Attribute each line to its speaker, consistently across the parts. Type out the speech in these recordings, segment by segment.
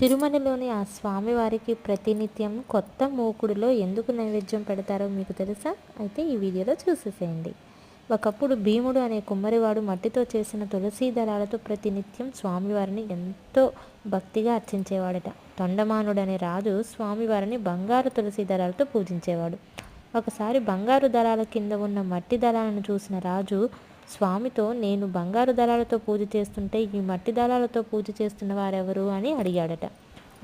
Speaker 1: తిరుమలలోని ఆ స్వామివారికి ప్రతినిత్యం కొత్త మూకుడులో ఎందుకు నైవేద్యం పెడతారో మీకు తెలుసా? అయితే ఈ వీడియోలో చూసేసేయండి. ఒకప్పుడు భీముడు అనే కుమ్మరివాడు మట్టితో చేసిన తులసీ దళాలతో ప్రతినిత్యం స్వామివారిని ఎంతో భక్తిగా అర్చించేవాడట. తొండమానుడు అనే రాజు స్వామివారిని బంగారు తులసి దళాలతో పూజించేవాడు. ఒకసారి బంగారు దళాల కింద ఉన్న మట్టి దళాలను చూసిన రాజు స్వామితో నేను బంగారు దళాలతో పూజ చేస్తుంటే ఈ మట్టి దళాలతో పూజ చేస్తున్న వారెవరు అని అడిగాడట.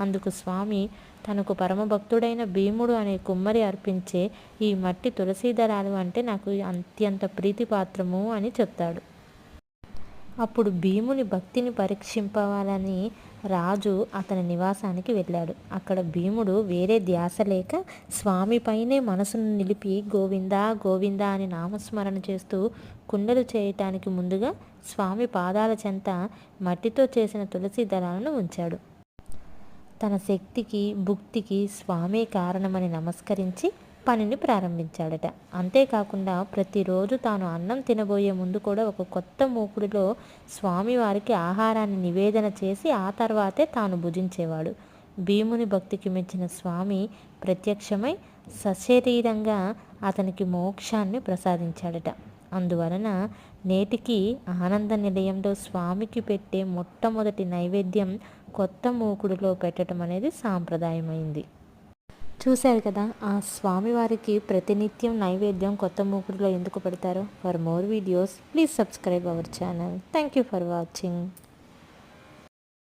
Speaker 1: అందుకు స్వామి తనకు పరమభక్తుడైన భీముడు అనే కుమ్మరి అర్పించే ఈ మట్టి తులసీ దళాలు అంటే నాకు అత్యంత ప్రీతిపాత్రము అని చెప్తాడు. అప్పుడు భీముని భక్తిని పరీక్షింపవాలని రాజు అతని నివాసానికి వెళ్ళాడు. అక్కడ భీముడు వేరే ధ్యాస లేక స్వామిపైనే మనసును నిలిపి గోవిందా గోవిందా అని నామస్మరణ చేస్తూ కుండలు చేయటానికి ముందుగా స్వామి పాదాల చెంత మట్టితో చేసిన తులసి దళాలను ఉంచాడు. తన శక్తికి భుక్తికి స్వామే కారణమని నమస్కరించి పనిని ప్రారంభించాడట. అంతేకాకుండా ప్రతిరోజు తాను అన్నం తినబోయే ముందు కూడా ఒక కొత్త మూకుడిలో స్వామివారికి ఆహారాన్ని నివేదన చేసి ఆ తర్వాతే తాను భుజించేవాడు. భీముని భక్తికి మెచ్చిన స్వామి ప్రత్యక్షమై సశరీరంగా అతనికి మోక్షాన్ని ప్రసాదించాడట. అందువలన నేటికి ఆనంద నిలయంలో స్వామికి పెట్టే మొట్టమొదటి నైవేద్యం కొత్త మూకుడులో పెట్టడం అనేది సాంప్రదాయమైంది. చూశారు కదా ఆ స్వామివారికి ప్రతినిత్యం నైవేద్యం కొత్త మూకుడులో ఎందుకు పెడతారో? For more videos please subscribe our channel thank you for watching